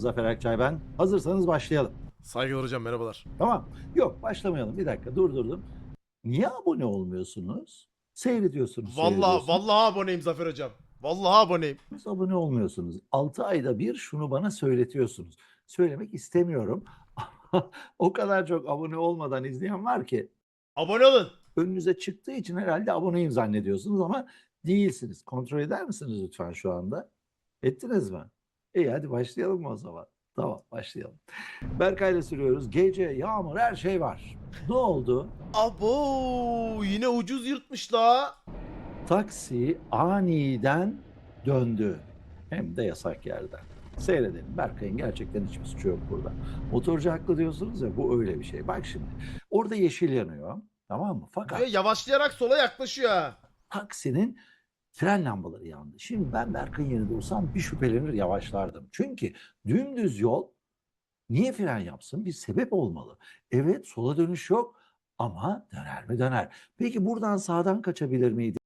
Zafer Akçay ben. Hazırsanız başlayalım. Saygılar hocam merhabalar. Tamam. Yok başlamayalım. Bir dakika durdurdum. Niye abone olmuyorsunuz? Seyrediyorsunuz. Vallahi seyrediyorsunuz. vallahi aboneyim Zafer hocam. Vallahi aboneyim. Siz abone olmuyorsunuz. 6 ayda bir şunu bana söyletiyorsunuz. Söylemek istemiyorum. o kadar çok abone olmadan izleyen var ki Abone olun. önünüze çıktığı için herhalde aboneyim zannediyorsunuz ama değilsiniz. Kontrol eder misiniz lütfen şu anda? Ettiniz mi? İyi hadi başlayalım mı o zaman? Tamam başlayalım. Berkay'la sürüyoruz. Gece, yağmur her şey var. Ne oldu? Abo yine ucuz yırtmış la. Taksi aniden döndü. Hem de yasak yerden. Seyredelim. Berkay'ın gerçekten hiçbir suçu yok burada. Motorcu haklı diyorsunuz ya bu öyle bir şey. Bak şimdi. Orada yeşil yanıyor. Tamam mı? Fakat Ve yavaşlayarak sola yaklaşıyor ha. taksinin fren lambaları yandı. Şimdi ben Berkay'ın yerinde olsam bir şüphelenir yavaşlardım. Çünkü dümdüz yol niye fren yapsın? Bir sebep olmalı. Evet sola dönüş yok ama döner mi döner. Peki buradan sağdan kaçabilir miydi?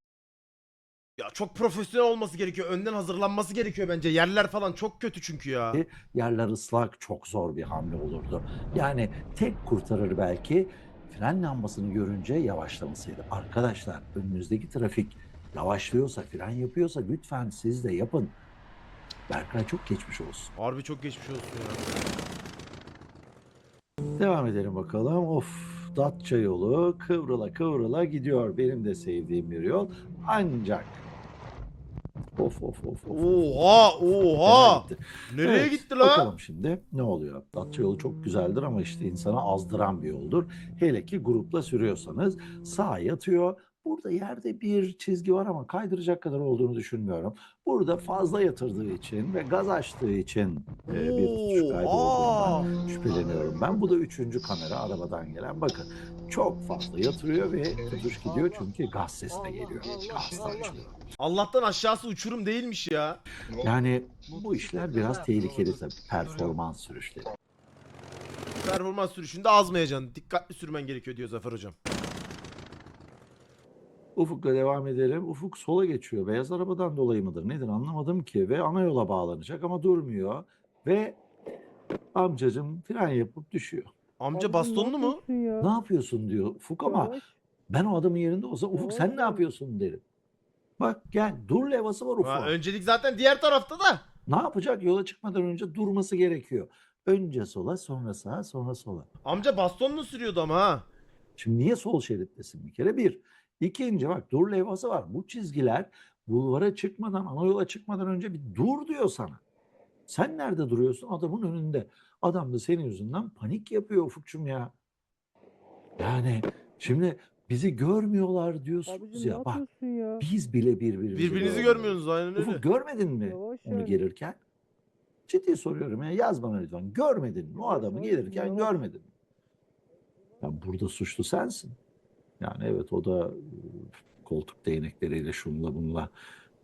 Ya çok profesyonel olması gerekiyor. Önden hazırlanması gerekiyor bence. Yerler falan çok kötü çünkü ya. Yerler ıslak çok zor bir hamle olurdu. Yani tek kurtarır belki fren lambasını görünce yavaşlamasıydı. Arkadaşlar önünüzdeki trafik yavaşlıyorsa, fren yapıyorsa lütfen siz de yapın. Berkay çok geçmiş olsun. Harbi çok geçmiş olsun ya. Devam edelim bakalım. Of Datça yolu kıvrıla kıvrıla gidiyor. Benim de sevdiğim bir yol. Ancak Of of of of. Oha oha. Gitti. Nereye Evet, gitti la? Bakalım şimdi ne oluyor? Datça yolu çok güzeldir ama işte insana azdıran bir yoldur. Hele ki grupla sürüyorsanız sağa yatıyor. Burada yerde bir çizgi var ama kaydıracak kadar olduğunu düşünmüyorum. Burada fazla yatırdığı için ve gaz açtığı için e, bir tutuş kaydı olduğundan şüpheleniyorum ben. Bu da üçüncü kamera arabadan gelen. Bakın çok fazla yatırıyor ve tutuş gidiyor çünkü gaz sesine geliyor. Gazdan çıkıyor. Allah'tan aşağısı uçurum değilmiş ya. Yani bu işler biraz tehlikeli tabii. Performans sürüşleri. Performans sürüşünde azmayacaksın. Dikkatli sürmen gerekiyor diyor Zafer hocam. Ufuk'la devam edelim. Ufuk sola geçiyor. Beyaz arabadan dolayı mıdır nedir anlamadım ki. Ve ana yola bağlanacak ama durmuyor. Ve amcacım fren yapıp düşüyor. Amca bastonlu mu? ya? Ne yapıyorsun diyor Ufuk ama Yavaş. ben o adamın yerinde olsa Ufuk sen ne yapıyorsun derim. Bak gel dur levhası var Ha, Ufuk'un. öncelik zaten diğer tarafta da. Ne yapacak? Yola çıkmadan önce durması gerekiyor. Önce sola sonra sağa sonra sola. Amca bastonlu sürüyordu ama ha. Şimdi niye sol şerittesin bir kere? Bir. İkinci bak dur levhası var. Bu çizgiler bulvara çıkmadan, ana yola çıkmadan önce bir dur diyor sana. Sen nerede duruyorsun? Adamın önünde. Adam da senin yüzünden panik yapıyor Ufukçum ya. Yani şimdi bizi görmüyorlar diyorsunuz Abicim ne ya. Bak yapıyorsun ya? biz bile birbirimizi Birbirinizi görmüyoruz. görmüyorsunuz aynen öyle. Ufuk görmedin mi Yavaş onu gelirken? Ciddi soruyorum ya yaz bana lütfen. Görmedin mi? O adamı Yavaş, gelirken yavaş. görmedin mi? Ya burada suçlu sensin. Yani evet o da e, koltuk değnekleriyle şunla bunla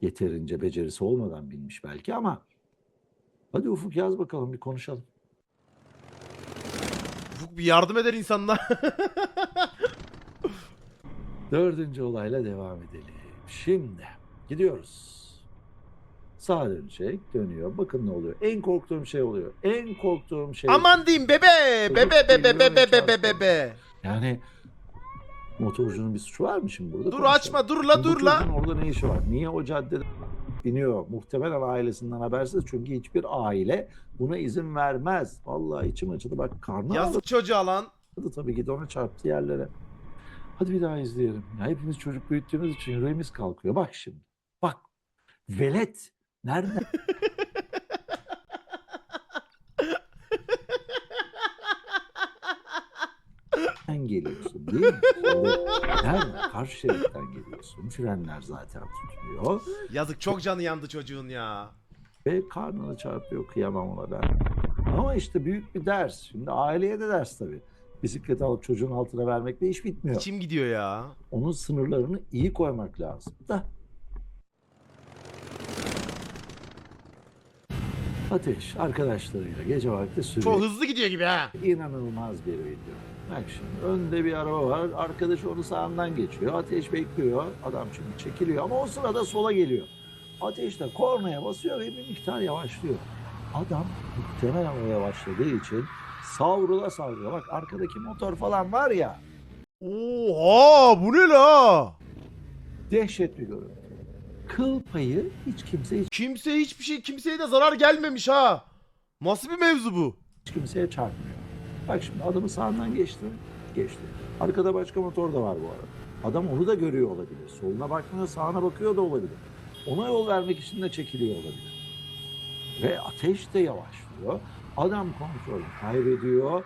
yeterince becerisi olmadan binmiş belki ama hadi Ufuk yaz bakalım bir konuşalım. Ufuk bir yardım eder insanlar. Dördüncü olayla devam edelim. Şimdi gidiyoruz. Sağa dönecek, dönüyor. Bakın ne oluyor. En korktuğum şey oluyor. En korktuğum şey. Aman diyeyim bebe. Bebe bebe bebe bebe bebe. Yani motorcunun bir suçu var mı şimdi burada? Dur Konuşalım. açma dur la dur la. Orada ne işi var? Niye o caddede biniyor? Muhtemelen ailesinden habersiz. Çünkü hiçbir aile buna izin vermez. Vallahi içim acıdı. Bak karnı Yazık çocuğa lan. ağrıdı tabii ki de ona çarptı yerlere. Hadi bir daha izleyelim. Ya hepimiz çocuk büyüttüğümüz için yüreğimiz kalkıyor. Bak şimdi. Bak. Velet. Nerede? Nereden geliyorsun değil mi? Nereden? Karşı şeritten geliyorsun. Frenler zaten tutmuyor. Yazık çok canı yandı çocuğun ya. Ve karnına çarpıyor. Kıyamam ona ben. Ama işte büyük bir ders. Şimdi aileye de ders tabii. Bisikleti alıp çocuğun altına vermekle iş bitmiyor. İçim gidiyor ya. Onun sınırlarını iyi koymak lazım da. Ateş arkadaşlarıyla gece vakti sürüyor. Çok hızlı gidiyor gibi ha. İnanılmaz bir video. Bak şimdi önde bir araba var. Arkadaş onu sağından geçiyor. Ateş bekliyor. Adam çünkü çekiliyor ama o sırada sola geliyor. Ateş de kornaya basıyor ve bir miktar yavaşlıyor. Adam muhtemelen o yavaşladığı için savrula savrula. Bak arkadaki motor falan var ya. Oha bu ne la? Dehşet bir görüntü. Kıl payı hiç kimse hiç Kimse hiçbir şey kimseye de zarar gelmemiş ha. Nasıl bir mevzu bu? kimseye çarpmıyor. Bak şimdi adamı sağından geçti. Geçti. Arkada başka motor da var bu arada. Adam onu da görüyor olabilir. Soluna bakmıyor, sağına bakıyor da olabilir. Ona yol vermek için de çekiliyor olabilir. Ve ateş de yavaşlıyor. Adam kontrolü kaybediyor.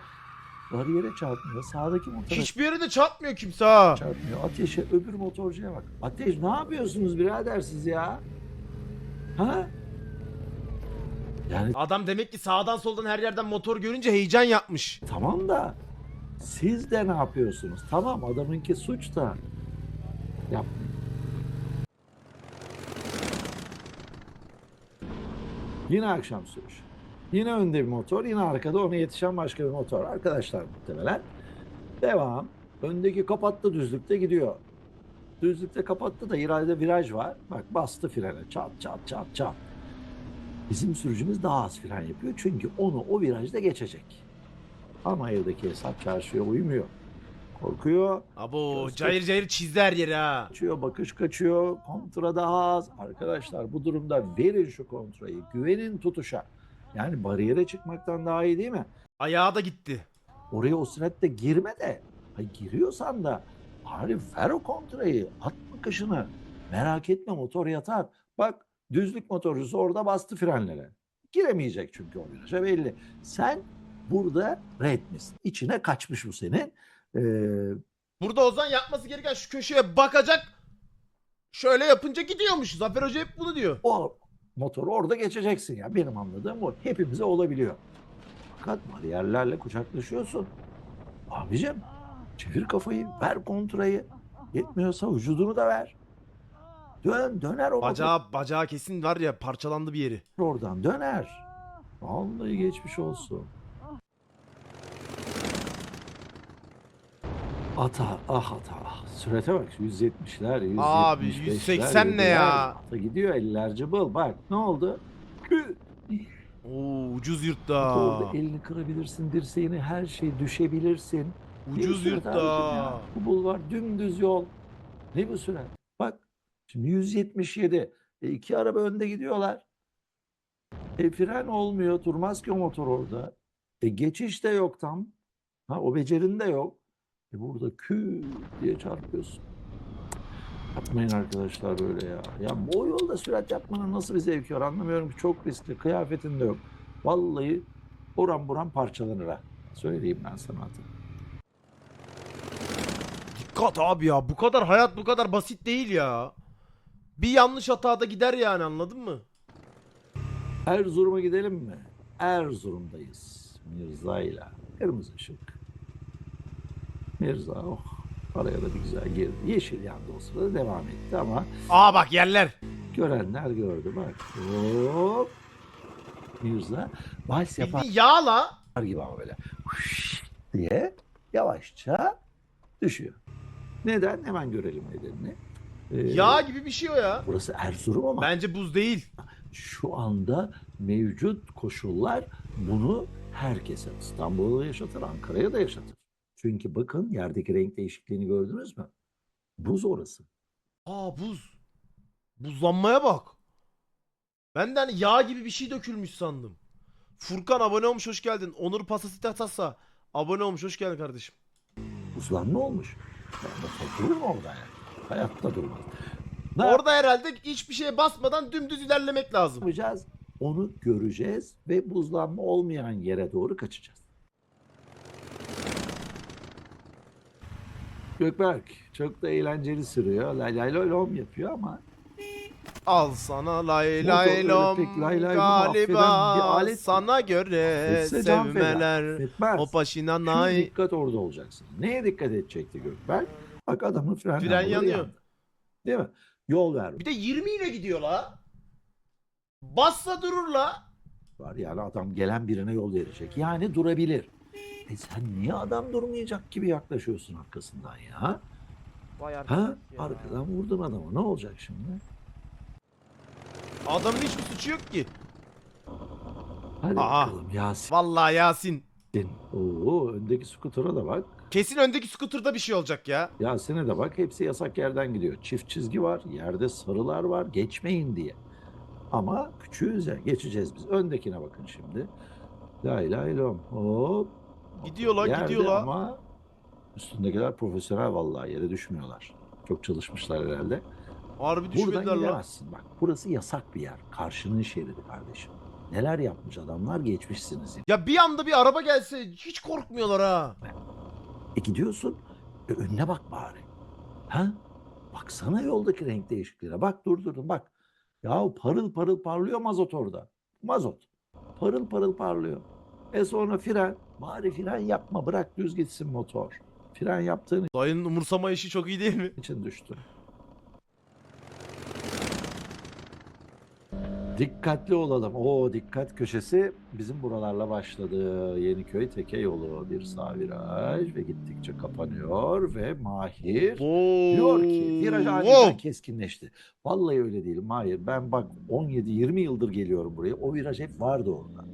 Bariyere çarpmıyor. Sağdaki motora Hiçbir yere de çarpmıyor kimse ha. çarpmıyor. Ateşe öbür motorcuya bak. Ateş ne yapıyorsunuz birader siz ya? Ha? Yani Adam demek ki sağdan soldan her yerden motor görünce heyecan yapmış. Tamam da siz de ne yapıyorsunuz? Tamam adamınki suç da yapmayın. Yine akşam sürüş. Yine önde bir motor, yine arkada ona yetişen başka bir motor. Arkadaşlar muhtemelen. Devam. Öndeki kapattı düzlükte gidiyor. Düzlükte kapattı da ileride viraj var. Bak bastı frene. Çat çat çat çat. Bizim sürücümüz daha az fren yapıyor. Çünkü onu o virajda geçecek. Ama evdeki hesap çarşıya uymuyor. Korkuyor, Abo Göster- cayır cayır çizdi her yeri ha. kaçıyor, bakış kaçıyor, kontra daha az. Arkadaşlar bu durumda verin şu kontrayı, güvenin tutuşa. Yani bariyere çıkmaktan daha iyi değil mi? Ayağı da gitti. Oraya o süratle girme de. Ay giriyorsan da bari ver o kontrayı, at bakışını. Merak etme motor yatar. Bak düzlük motorcusu orada bastı frenlere. Giremeyecek çünkü o viraja belli. Sen burada red misin? İçine kaçmış bu senin. Ee, Burada Ozan yapması gereken şu köşeye bakacak. Şöyle yapınca gidiyormuş. Zafer Hoca hep bunu diyor. o motoru orada geçeceksin ya. Benim anladığım o. Hepimize olabiliyor. Fakat bariyerlerle kucaklaşıyorsun. Abicim çevir kafayı, ver kontrayı. Yetmiyorsa vücudunu da ver. Dön, döner o Bacağı, bacağı kesin var ya parçalandı bir yeri. oradan döner. Vallahi geçmiş olsun. Ata, ah ata, ah. Sürete bak 170'ler, 175'ler. Abi, 180 ne ya? Ata gidiyor eller cıbıl. Bak ne oldu? Kü- Oo ucuz yurtta. Orada elini kırabilirsin, dirseğini her şey düşebilirsin. Ne Ucuz sürat yurtta. abicim ya? Bu bulvar dümdüz yol. Ne bu sürat? Şimdi 177. E, iki araba önde gidiyorlar. E, fren olmuyor. Durmaz ki o motor orada. E, geçiş de yok tam. Ha, o becerin de yok. E, burada kü diye çarpıyorsun. Yapmayın arkadaşlar böyle ya. Ya bu yolda sürat yapmanın nasıl bir zevki var anlamıyorum ki çok riskli. Kıyafetin de yok. Vallahi oran buran parçalanır ha. Söyleyeyim ben sana hatırım. Dikkat abi ya. Bu kadar hayat bu kadar basit değil ya. Bir yanlış hatada gider yani anladın mı? Erzurum'a gidelim mi? Erzurum'dayız. Mirza'yla. Kırmızı ışık. Mirza oh. Araya da bir güzel girdi. Yeşil yandı o sırada devam etti ama Aa bak yerler. görenler gördü bak. Hop. Mirza vals yapar Bildiğin yağla. gibi ama böyle diye yavaşça düşüyor. Neden? Hemen görelim nedenini. Ee, Yağ gibi bir şey o ya. Burası Erzurum ama Bence buz değil. şu anda mevcut koşullar bunu herkese İstanbul'da da yaşatır, Ankara'ya da yaşatır. Çünkü bakın yerdeki renk değişikliğini gördünüz mü? Buz orası. Aa buz. Buzlanmaya bak. Ben de hani yağ gibi bir şey dökülmüş sandım. Furkan abone olmuş hoş geldin. Onur Pasasita Tassa abone olmuş hoş geldin kardeşim. Buzlanma olmuş. Yani motor durur mu orada yani? Hayatta durmaz. Ne Orada herhalde hiçbir şeye basmadan dümdüz ilerlemek lazım. yapacağız? Onu göreceğiz ve buzlanma olmayan yere doğru kaçacağız. Gökberk çok da eğlenceli sürüyor. Lay lay lay lom yapıyor ama Al sana lay lay lom lay lay lomu affeden bir galiba alet sana göre Etse can feda. sevmeler etmez. o başına Şu nay. dikkat orada olacaksın. Neye dikkat edecekti Gökberk? Bak adamın fren, Fren yanıyor. yandı. Değil mi? Yol ver Bir de 20 ile gidiyor la. Bassa durur la. var. Yani adam gelen birine yol verecek. Yani durabilir. E sen niye adam durmayacak gibi yaklaşıyorsun arkasından ya? Vay Ha? ya. Arkadan vurdun adamı. Ne olacak şimdi? Adamın hiçbir suçu yok ki. Hadi Aa. bakalım Yasin. Vallahi Yasin. Oo, öndeki skutura da bak. Kesin öndeki scooter'da bir şey olacak ya. Yasin'e de bak. Hepsi yasak yerden gidiyor. Çift çizgi var. Yerde sarılar var. Geçmeyin diye. Ama küçüğüz ya. Geçeceğiz biz. Öndekine bakın şimdi. La ilahe illallah. Hop. Gidiyorlar, Yerde gidiyorlar. Ama üstündekiler profesyonel vallahi yere düşmüyorlar. Çok çalışmışlar herhalde. Harbi Buradan düşmediler lan. gidemezsin bak. Burası yasak bir yer. Karşının şeridi kardeşim. Neler yapmış adamlar geçmişsiniz. Ya bir anda bir araba gelse hiç korkmuyorlar ha. E gidiyorsun. E önüne bak bari. Ha? Baksana yoldaki renk değişikliğine. Bak durdurdum bak. Ya parıl parıl parlıyor mazot orada. Mazot. Parıl parıl parlıyor. E sonra fren. Bari fren yapma. Bırak düz gitsin motor. Fren yaptığın Dayının umursama işi çok iyi değil mi? için düştün. Dikkatli olalım. O dikkat köşesi bizim buralarla başladı. Yeniköy Teke yolu bir sağ viraj ve gittikçe kapanıyor ve Mahir diyor ki viraj aniden keskinleşti. Vallahi öyle değil Mahir. Ben bak 17-20 yıldır geliyorum buraya. O viraj hep vardı orada.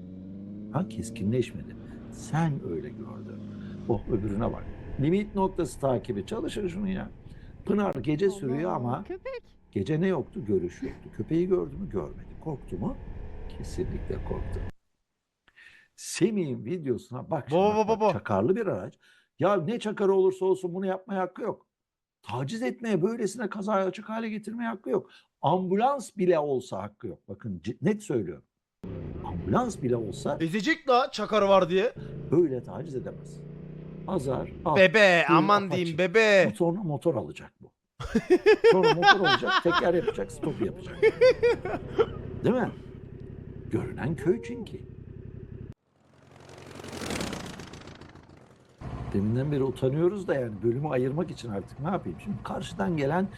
Ha keskinleşmedi. Sen öyle gördün. Oh öbürüne bak. Limit noktası takibi. Çalışır şunu ya. Pınar gece sürüyor ama Köpek. Gece ne yoktu? Görüş yoktu. Köpeği gördü mü? Görmedi. Korktu mu? Kesinlikle korktu. Semih'in videosuna bak. bak, baba, bak. baba. Çakarlı bir araç. Ya ne çakarı olursa olsun bunu yapmaya hakkı yok. Taciz etmeye, böylesine kazaya açık hale getirmeye hakkı yok. Ambulans bile olsa hakkı yok. Bakın net söylüyorum. Ambulans bile olsa Ezecek la çakar var diye. böyle taciz edemez. Azar, al. Bebe aman diyeyim bebe. Sonra motor alacak bu. Sonra motor olacak, teker yapacak, stop yapacak. Değil mi? Görünen köy çünkü. Deminden beri utanıyoruz da yani bölümü ayırmak için artık ne yapayım? Şimdi karşıdan gelen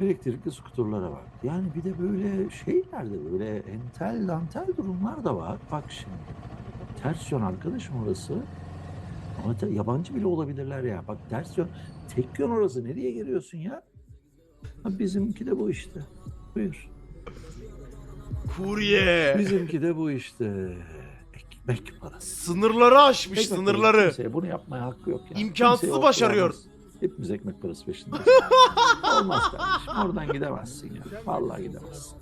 elektrikli skuterlara bak. Yani bir de böyle şeyler de böyle entel dantel durumlar da var. Bak şimdi. Ters yön arkadaşım orası. Ama yabancı bile olabilirler ya. Bak ters yön. Tek yön orası. Nereye giriyorsun ya? Ha, bizimki de bu işte. Buyur. Kurye. Bizimki de bu işte. Ekmek parası. Sınırları aşmış Ekmek sınırları. Kimseye bunu yapmaya hakkı yok ya. İmkansızı Kimseye başarıyor. Hepimiz ekmek parası peşindeyiz. Olmaz kardeşim. Oradan gidemezsin ya. Vallahi gidemezsin.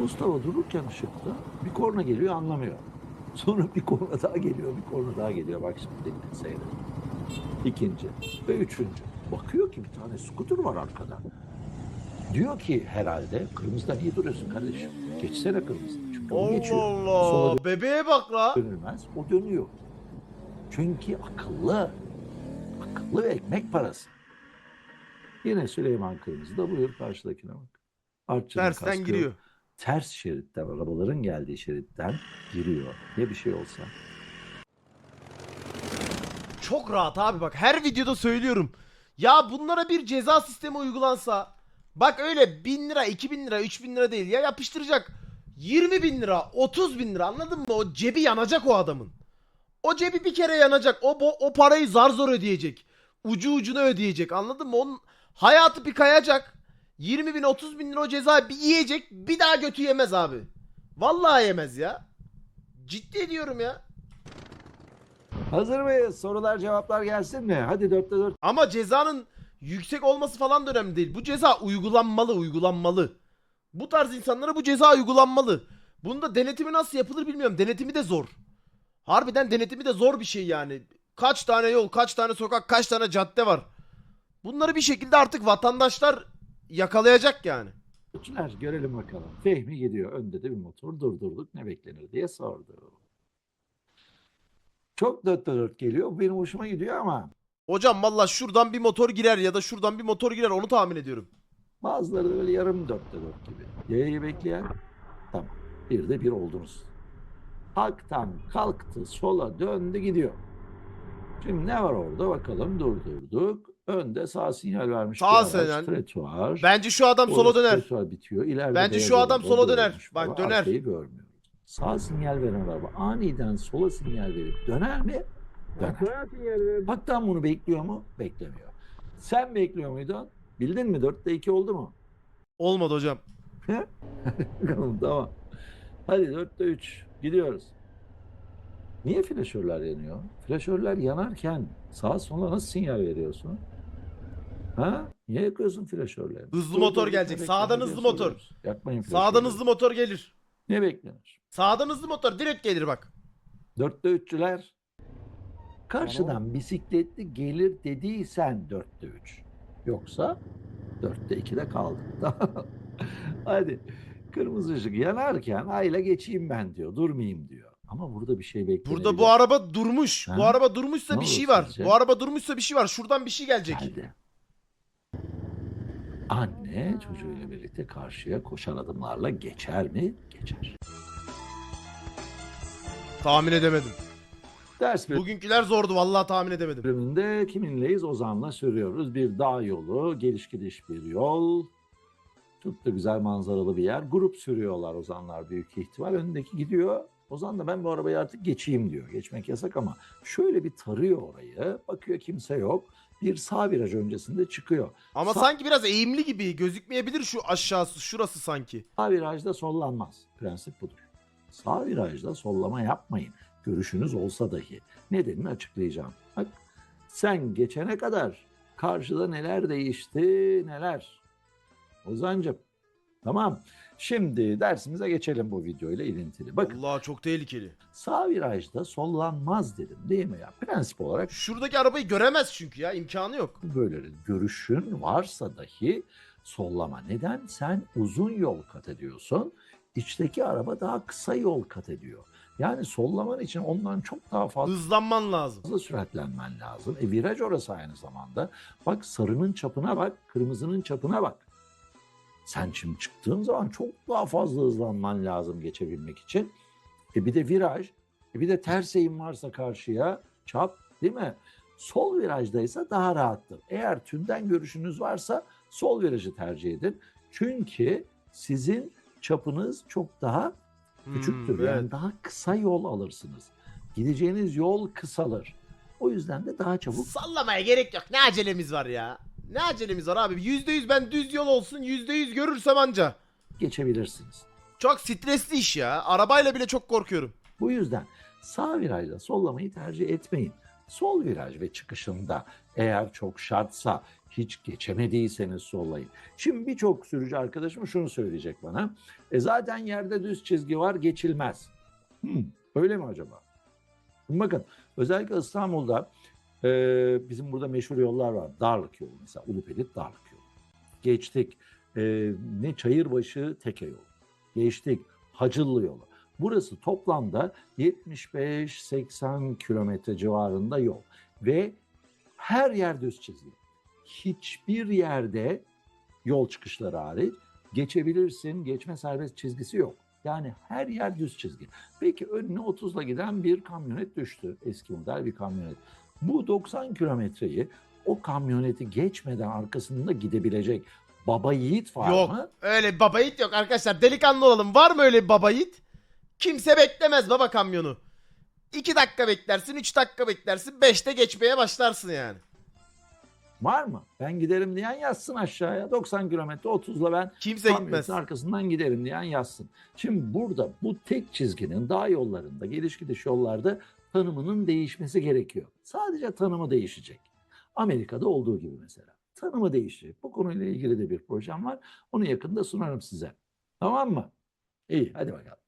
Mustafa dururken ışıkta bir korna geliyor anlamıyor. Sonra bir korna daha geliyor, bir korna daha geliyor. Bak şimdi dinle seyret. İkinci ve üçüncü. Bakıyor ki bir tane skuter var arkada. Diyor ki herhalde kırmızıda niye duruyorsun kardeşim? Geçsene kırmızı. Çünkü o Allah geçiyor. Allah. Bebeğe bak la. dönülmez. O dönüyor. Çünkü akıllı. Akıllı ve ekmek parası. Yine Süleyman Kırmızı da buyur karşıdakine bak. Artçının Tersten kaskı giriyor. Ters şeritten, arabaların geldiği şeritten giriyor. Ya bir şey olsa. Çok rahat abi bak her videoda söylüyorum. Ya bunlara bir ceza sistemi uygulansa bak öyle 1000 lira 2000 lira 3000 lira değil ya yapıştıracak 20 bin lira 30 bin lira anladın mı o cebi yanacak o adamın. O cebi bir kere yanacak o, o parayı zar zor ödeyecek. Ucu ucuna ödeyecek anladın mı onun hayatı bir kayacak 20 bin 30 bin lira o cezayı bir yiyecek bir daha götü yemez abi. Vallahi yemez ya. Ciddi diyorum ya. Hazır mıyız? Sorular cevaplar gelsin mi? Hadi dörtte dört Ama cezanın yüksek olması falan da önemli değil. Bu ceza uygulanmalı, uygulanmalı. Bu tarz insanlara bu ceza uygulanmalı. Bunun da denetimi nasıl yapılır bilmiyorum. Denetimi de zor. Harbiden denetimi de zor bir şey yani. Kaç tane yol, kaç tane sokak, kaç tane cadde var. Bunları bir şekilde artık vatandaşlar yakalayacak yani. görelim bakalım. Fehmi gidiyor. Önde de bir motor durdurduk. Ne beklenir diye sordu. Çok dörtte dört geliyor. Benim hoşuma gidiyor ama Hocam valla şuradan bir motor girer ya da şuradan bir motor girer onu tahmin ediyorum. Bazıları da böyle yarım dörtte dört gibi. Yayayı bekleyen tamam. Bir de bir oldunuz. Hak'tan kalktı sola döndü gidiyor. Şimdi ne var orada bakalım durdurduk. Önde sağ sinyal vermiş. Sağ bir araç, sinyal. Tretuar. Bence şu adam sola döner. Tretuar bitiyor. İleride Bence beyaz şu adam araba sola döner. Bak, baba, döner. Arkayı görmüyoruz. Sağ sinyal veren araba aniden sola sinyal verip döner mi? Döner. Hatta bunu bekliyor mu? Beklemiyor. Sen bekliyor muydun? Bildin mi? Dörtte iki oldu mu? Olmadı hocam. Bakalım tamam. Hadi 4'te 3 gidiyoruz. Niye flaşörler yanıyor? Flaşörler yanarken sağa sola nasıl sinyal veriyorsun? Ha? Niye yakıyorsun flaşörleri? Hızlı motor gelecek. Sağdan hızlı motor. Yakmayın Sağdan flaşörleri. hızlı motor gelir. Ne beklenir? Sağdan hızlı motor direkt gelir bak. Dörtte üççüler. Karşıdan bisikletli gelir dediysen dörtte üç. Yoksa dörtte ikide kaldın. Hadi. Kırmızı ışık yanarken ayla geçeyim ben diyor. Durmayayım diyor. Ama burada bir şey beklenebilir. Burada bu araba durmuş. Ha? Bu araba durmuşsa Ne bir şey olur var. sizce? Bu araba durmuşsa bir şey var. Şuradan bir şey gelecek. Geldi. Anne çocuğuyla birlikte karşıya koşan adımlarla geçer mi? Geçer. Tahmin edemedim. Ders Bugünküler zordu vallahi tahmin edemedim. bölümünde kiminleyiz? Ozan'la sürüyoruz. Bir dağ yolu, geliş gidiş bir yol. Çok da güzel manzaralı bir yer. Grup sürüyorlar Ozanlar büyük ihtimal. Önündeki gidiyor. Ozan da ben bu arabayı artık geçeyim diyor. Geçmek yasak ama şöyle bir tarıyor orayı. Bakıyor kimse yok. Bir sağ viraj öncesinde çıkıyor. Ama Sa- sanki biraz eğimli gibi gözükmeyebilir şu aşağısı şurası sanki. Sağ virajda sollanmaz. Prensip budur. Sağ virajda sollama yapmayın. Görüşünüz olsa dahi. Nedenini açıklayacağım. Bak sen geçene kadar karşıda neler değişti neler. Ozancım tamam. Şimdi dersimize geçelim bu videoyla ilintili. Bakın Allah çok tehlikeli. sağ virajda sollanmaz dedim değil mi ya? Prensip olarak Şuradaki arabayı göremez çünkü ya imkanı yok. böyle görüşün varsa dahi sollama. Neden? Sen uzun yol kat ediyorsun. İçteki araba daha kısa yol kat ediyor. Yani sollaman için ondan çok daha fazla Hızlanman lazım. süratlenmen lazım. E viraj orası aynı zamanda. Bak sarının çapına bak, kırmızının çapına bak. Sen şimdi çıktığın zaman çok daha fazla hızlanman lazım geçebilmek için. E bir de viraj, e bir de ters eğim varsa karşıya çap değil mi? Sol virajdaysa daha rahattır. Eğer tümden görüşünüz varsa sol virajı tercih edin. Çünkü sizin çapınız çok daha küçüktür. Hmm, Yani evet. daha kısa yol alırsınız. Gideceğiniz yol kısalır. O yüzden de daha çabuk Sallamaya gerek yok. Ne acelemiz var ya? Ne acelemiz var abi? %100 ben düz yol olsun %100 görürsem anca. geçebilirsiniz. Çok stresli iş ya. Arabayla bile çok korkuyorum. Bu yüzden sağ virajda sollamayı tercih etmeyin. Sol viraj ve çıkışında eğer çok şartsa hiç geçemediyseniz sollayın. Şimdi birçok sürücü arkadaşım şunu söyleyecek bana. E zaten yerde düz çizgi var geçilmez. Hmm, öyle mi acaba? Bakın özellikle İstanbul'da e, bizim burada meşhur yollar var. Darlık yolu mesela Ulupelit Darlık yolu. Geçtik e, ne Çayırbaşı Teke yolu. Geçtik Hacıllı yolu. Burası toplamda 75-80 kilometre civarında yol ve her yer düz çizgi. Hiçbir yerde yol çıkışları hariç geçebilirsin, geçme serbest çizgisi yok. Yani her yer düz çizgi. Peki önüne 30'la giden bir kamyonet düştü. Eski model bir kamyonet. Bu 90 kilometreyi o kamyoneti geçmeden arkasında gidebilecek baba yiğit var yok. mı? Öyle bir baba yiğit yok arkadaşlar. Delikanlı olalım. Var mı öyle baba yiğit? Kimse beklemez baba kamyonu. 2 dakika beklersin, 3 dakika beklersin, 5'te geçmeye başlarsın yani. Var mı? Ben giderim diyen yazsın aşağıya. 90 kilometre 30'la ben Kimse gitmez. arkasından giderim diyen yazsın. Şimdi burada bu tek çizginin dağ yollarında, geliş gidiş yollarda tanımının değişmesi gerekiyor. Sadece tanımı değişecek. Amerika'da olduğu gibi mesela. Tanımı değişecek. Bu konuyla ilgili de bir projem var. Onu yakında sunarım size. Tamam mı? İyi hadi bakalım.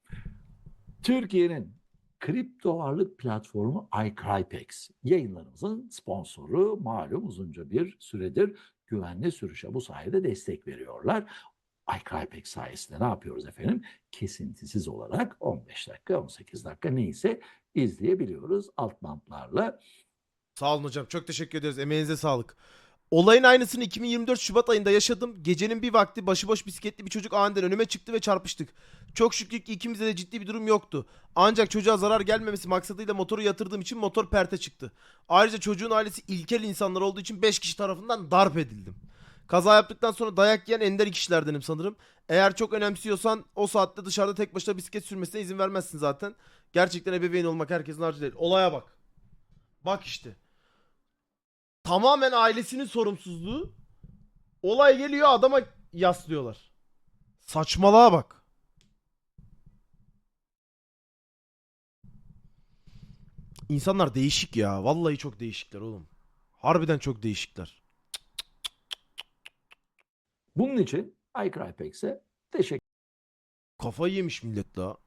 Türkiye'nin kripto varlık platformu iCrypex yayınlarımızın sponsoru malum uzunca bir süredir güvenli sürüşe bu sayede destek veriyorlar. iCrypex sayesinde ne yapıyoruz efendim? Kesintisiz olarak 15 dakika 18 dakika neyse izleyebiliyoruz alt bantlarla. Sağ olun hocam. Çok teşekkür ederiz. Emeğinize sağlık. Olayın aynısını 2024 Şubat ayında yaşadım. Gecenin bir vakti başıboş bisikletli bir çocuk aniden önüme çıktı ve çarpıştık. Çok şükür ki ikimizde de ciddi bir durum yoktu. Ancak çocuğa zarar gelmemesi maksadıyla motoru yatırdığım için motor perte çıktı. Ayrıca çocuğun ailesi ilkel insanlar olduğu için 5 kişi tarafından darp edildim. Kaza yaptıktan sonra dayak yiyen ender kişilerdenim sanırım. Eğer çok önemsiyorsan o saatte dışarıda tek başına bisiklet sürmesine izin vermezsin zaten. Gerçekten ebeveyn olmak herkesin harcı değil. Olaya bak. Bak işte. Tamamen ailesinin sorumsuzluğu. Olay geliyor adama yaslıyorlar. Saçmalığa bak. İnsanlar değişik ya. Vallahi çok değişikler oğlum. Harbiden çok değişikler. Bunun için iCrypex'e teşekkür Kafayı yemiş millet daha.